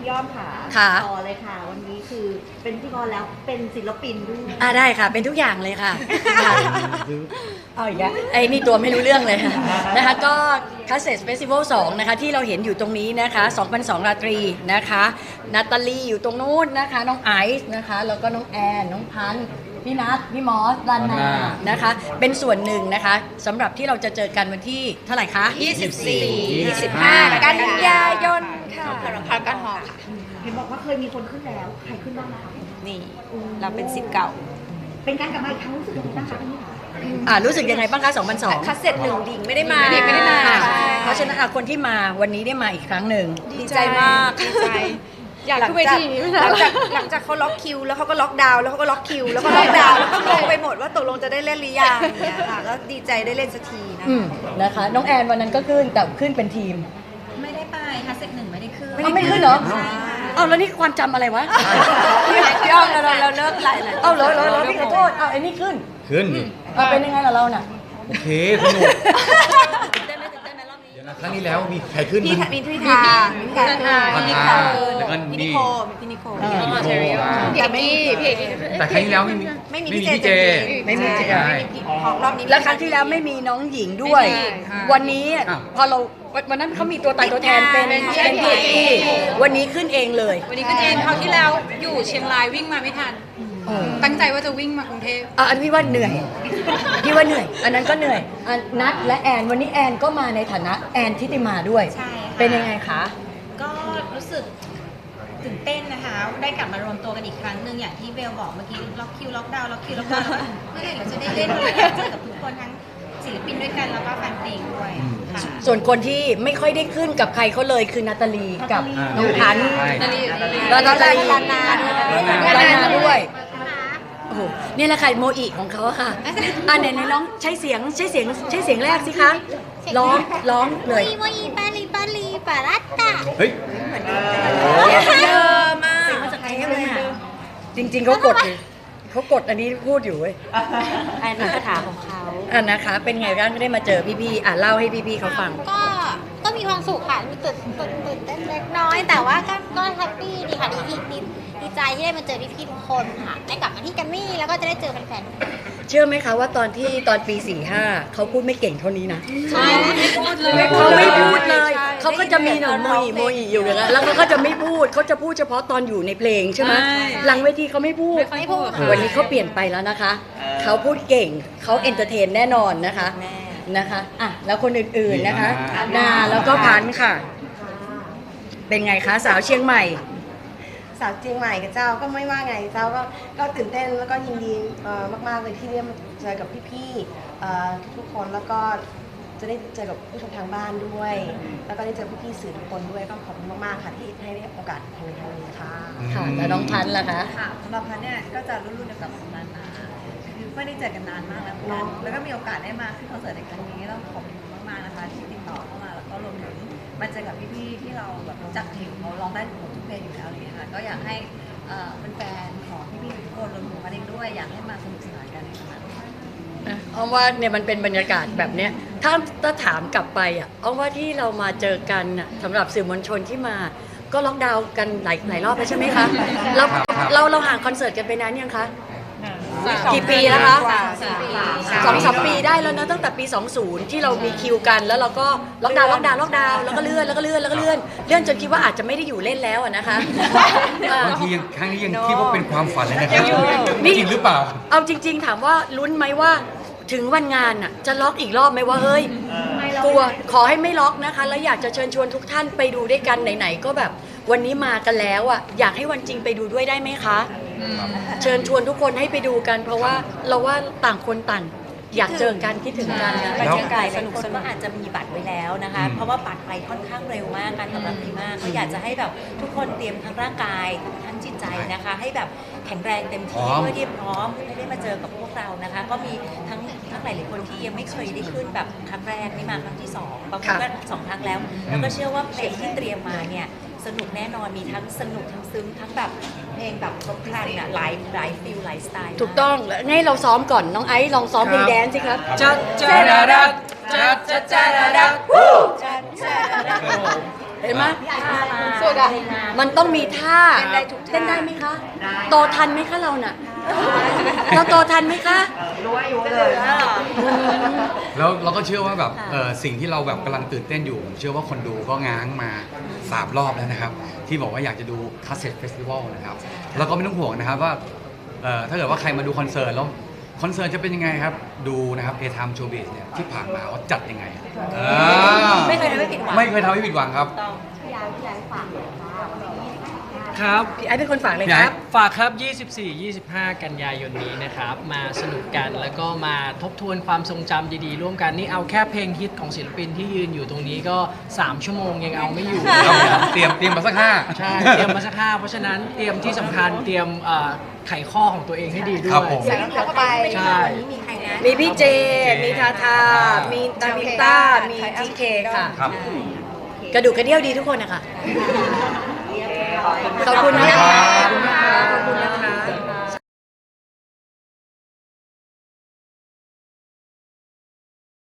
พี่อ้อมค่ะค่ะ ต่อเลยค่ะ วันนี้คือเป็นพิธีกรแล้วเป็นศิลปินด้วยอ่าได้ค่ะ เป็นทุกอย่างเลยค่ะค่ะเอาอีกแล้วไอ้นี่ตัวไม่รู้เรื่องเลยค่ะนะคะก็คัสเซสเฟสติวัล2นะคะที่เราเห็นอยู่ตรงนี้นะคะ2002ราตรีนะคะนาตาลีอยู่ตรงนู้นนะคะ น้องไอซ์นะคะ แล้วก็น้องแอน น้องพันธ์พี่นัทพี่มอสลานานะคะ เป็นส่วนหนึ่งนะคะสำหรับที่เราจะเจอกันวันที่เท่าไหร่คะ24 25 กันยายน ค่ะพักกันหอค่ะเห็นบอกว่าเคยมีคนขึ้นแล้ว ใครขึ้นบ้างนะคะนี่ เราเป็นสิทธิ์เก่า เป็นการกลับมาอีกครั้งรู้สึกยังไงบ้างคะอันนี้ค่ะอ่ารู้สึกยังไงบ้างคะ2002คัสเซ็ตหนึ่งดิ่งไม่ได้มาไม่ได้ไม่ได้มาใช่เพราะฉะนั้นอะคนที่มาวันนี้ได้มาอีกครั้งหนึ่ง ดีใจมากดีใจอยากขึ้นเวทีหลังจากหลังจากเขาล็อกคิว แล้วเขาก็ล็อกดาวน์แล้วเขาก็ล็อกคิว แล้วก็ล็อกดาวน์แล้วก็งงไปหมดว่าตกลงจะได้เล่นหรือยังอย่างเงี้ยค่ะก็ดีใจได้เล่นสักทีนะอืมนะคะ น้องแอนวันนั้นก็ขึ้นแต่ขึ้นเป็นทีม ไม่ได้ไปค่ะเซตหนึ่ง ไม่ได้ขึ้นไม่ไม่ขึ้นเหรอ เอาแล้วนี่ความจำอะไรวะพี่อ้อมเราเราเลิกหลายหลายเอาเหรอเหรอเหรอพี่ขอโทษ เอาไอ้นี่ขึ้นขึ้นดิเอาเป็นยังไงล่ะเราน่ะ โอเคสนุกเดี๋ยวนะครั้งนี้แล้วมีใครขึ้นพี่มั้ยมีพี่ทามีพี่ทาพันพี่นิธาโคแล้วก็พี่นี่นิโคมีพี่นิโคอ่าแต่ไม่มีพี่แต่ครั้งที่แล้วไม่มีไม่มีไม่มีพี่พี่เจเจไม่มีเจใช่ของ รอบนี้ แล้วครั้งที่แล้วไม่มีน้องหญิงด้วยวันนี้อ้าวพอเราวันวันนั้นเขามีตัวตายตัวแทนเป็นเป็นเป็นพี่ที่วันนี้ขึ้นเองเลย วันนี้ขึ้นเองคราวที่แล้วอยู่เชียงรายวิ่งมาไม่ทันเออตั้งใจว่าจะวิ่งมากรุงเทพ อะอันพี่ว่าเหนื่อย พี่ว่าเหนื่อย อันนั้นก็เหนื่อยอันนัดและแอนวันนี้แอนก็มาในฐานะแอนทิติมาด้วย ใช่ค่ะ เป็นยังไงคะ ก็รู้สึก ตื่นเต้นนะคะ ได้กลับมารวมตัวกันอีกครั้งหนึ่งอย่างที่เบลบอกเมื่อกี้ล็อกคิวล็อกดาวน์ล็อกคิวล็อกดาวน์เมื่อไหร่เราจะได้เล่นเมื่อไหร่เราจะเจอกับทุกคนทั้งศิลปินด้วยกันแล้วก็แฟนเพลงด้วยค่ะส่วนคนที่ไม่ค่อยได้ขึ้นกับใครเขาเลยคือนาตาลีกับน้องพันธ์ใช่แล้วนาตาลีลานาลานาด้วยโอ้โหนี่แหละค่ะโมอิของเขาอะค่ะอะไหนไหนร้องใช้เสียงใช้เสียงใช้เสียงแรกสิคะร้องร้องเลยโมอีปาลีปาลีปารัตตาเฮ้ยเยอะมาก จริง ๆเขากดอยู่เขากดอันนี้พูดอยู่เว้ยอันนี้คาถาของเขาอะนะคะ เป็นไงบ้างได้มาเจอพี่ๆอะเล่าให้พี่ๆเขาฟัง ก็ก็มีความสุขค่ะมีตื่นตื่นตื่นเต้นเล็กน้อย แต่ว่าก็ก็แฮปปี้ดีค่ะดีดีดีดีใจที่ได้มาเจอพี่ๆทุกคนค่ะได้กลับมาที่แกัมมี่แล้วก็จะได้เจอแฟนๆ เชื่อไหมคะว่าตอนที่ตอนปี 45เขาพูดไม่เก่งเท่านี้นะ ใช่ไม่พูดเลย เขาไม่พูดเลย ใช่ เขาก็จะมีหนูโมยโมยอยู่อย่างนั้นแล้วเขาก็จะไม่พูดเขาจะพูดเฉพาะตอนอยู่ในเพลงใช่ไหมใช่ หลังเวทีเขาไม่พูด ไม่พูดวันนี้เขาเปลี่ยนไปแล้วนะคะเขาพูดเก่งเขาเอนเตอร์เทนแน่นอนนะคะแม่ นะคะอะแล้วคนอื่นๆนะคะอ่านาแล้วก็พันธุ์ค่ะ เป็นไงคะสาวเชียงใหม่ สาวเชียงใหม่กับเจ้าก็ไม่ว่าไงเจ้าก็ก็ตื่นเต้นแล้วก็ยินดีเอ่อมากๆเลยที่ได้มาเจอกับพี่ๆเอ่อทุกๆคนแล้วก็ จะได้เจอกับผู้ชมทางบ้านด้วย แล้วก็ได้เจอพี่ๆสื่อทุกคนด้วยก็ขอบคุณมากๆค่ะที่ให้ได้โอกาสในครั้งนี้ค่ะค่ะแล้วน้องพันธุ์ล่ะคะ ค่ะสำหรับพันเนี่ยก็จะรุ่นๆเดียวกับนานาคือไม่ได้เจอกันนานมากแล้วเหมือนกันแล้วก็มีโอกาสได้มาขึ้นคอนเสิร์ตในครั้งนี้ต้องขอบคุณมากๆนะคะที่ติดต่อเข้ามาแล้วก็รวมถึงมาเจอกับพี่ๆที่เราแบบรู้จักถึงเขาร้องได้หมดทุกเพลงอยู่แล้วอะไรอย่างเงี้ยค่ะก็อยากให้เอ่อเป็นแฟนๆของพี่ๆทุกคนรวมถึงพันเองด้วยอยากให้มาสนุกสนานกันในครั้งนี้ อ้อมว่าเนี่ยมันเป็นบรรยากาศแบบเนี้ยถ้าถ้าถามกลับไปอะอ้อมว่าที่เรามาเจอกันน่ะสำหรับสื่อมวลชนที่มา ก็ล็อกดาวน์กันหลายหลายรอบแล้วใช่ไหมคะเราเราเราห่างคอนเสิร์ตกันไปนานยังคะกี่ปีแล้วคะสองสามปีได้แล้วนะตั้งแต่ปี 20 ที่เรามีคิวกันแล้วเราก็ล็อกดาวน์ล็อกดาวน์ล็อกดาวน์แล้วก็เลื่อนแล้วก็เลื่อนแล้วก็เลื่อนเลื่อนจนคิดว่าอาจจะไม่ได้อยู่เล่นแล้วอะนะคะอ่าบางทียังครั้งนี้ยังคิดว่าเป็นความฝันเลยนะครับนี่จริงหรือเปล่า เอาจริง ๆ ถามว่าลุ้นไหมว่า ถึงวันงานน่ะจะล็อกอีกรอบไหมว่าเฮ้ย กลัวขอให้ไม่ล็อกนะคะ แล้วอยากจะเชิญชวนทุกท่านไปดูด้วยกันไหนๆก็แบบวันนี้มากันแล้วอะอยากให้วันจริงไปดูด้วยได้ไหมคะ เชิญชวนทุกคนให้ไปดูกัน เพราะว่าเราว่าต่างคนต่าง อยากเจอกันคิดถึงกันนะบรรยากาศสนุกสนุกก็อาจจะมีบัตรไว้แล้วนะคะอืมเพราะว่าบัตรไปค่อนข้างเร็วมากการตอบรับดีมากก็อยากจะให้แบบทุกคนเตรียมทั้งร่างกายทั้งจิตใจนะคะ ให้แบบแข็งแรงเต็มที่เพื่อที่พร้อมให้ได้มาเจอกับพวกเรานะคะ ก็มีทั้งทั้งหลายๆคนที่ยังไม่เคยได้ขึ้นแบบครั้งแรกนี่มาครั้งที่สองบางคนก็สองครั้งแล้วแล้วก็เชื่อว่าเพลงที่เตรียมมาเนี่ย สนุกแน่นอนมีทั้งสนุกทั้งซึ้งทั้งแบบเพลงแบบครบครันอะหลายหลายฟิลหลายสไตล์ถูกต้องแล้วให้เราซ้อมก่อนน้องไอซ์ลองซ้อมเพลงแดนซ์สิครับจัดจ้าดาดัดจัดจ้าจ้าดาดัดนเห็นไหมสุดอะมันต้องมีท่าเต้นได้ทุกท่าเต้นได้ไหมคะโตทันไหมคะเราน่ะ เราโตทันไหมคะแล้วเราก็เชื่อว่าแบบเออสิ่งที่เราแบบกำลังตื่นเต้นอยู่ผมเชื่อว่าคนดูก็ง้างมาสามรอบแล้วนะครับ ที่บอกว่าอยากจะดูคัสเซ็ตเฟสติวัลนะครับ แล้วก็ไม่ต้องห่วงนะครับว่าเอ่อถ้าเกิดว่าใครมาดูคอนเสิร์ตแล้ว คอนเสิร์ตจะเป็นยังไงครับ ดูนะครับ A Time Showbiz เนี่ยที่ผ่านมาว่าจัดยังไงเออไม่เคยทำให้ผิดหวังไม่เคยทำให้ผิดหวังครับต้อง ครับพี่ไอ้เป็นคนฝากเลยพี่คไอ้รับ ฝากครับ 24-25 กันยายนนี้นะครับ มาสนุกกันแล้วก็มาทบทวนความทรงจำดีๆ ร่วมกันนี่เอาแค่เพลงฮิตของศิลปินที่ยืนอยู่ตรงนี้ก็ 3 ชั่วโมงยังเอาไม่อยู่ครับผมเตรียมเตรียมมาสักห้า ใช่ เตรียมมาสักห้าเพราะฉะนั้นเตรียมที่สำคัญเตรียมเอ่อไขข้อของตัวเองให้ดีด้วครับยผมแล้วไปใช่ วันนี้มีใครนะ มีพี่เจ มีทาทา มีตาวินต้า มีจีเคค่ะ ครับ กระดูกกระเดี่ยวดีทุกคนนะคะ ขอบคุณมากขอบคุณนะคขอบคุณนะคะ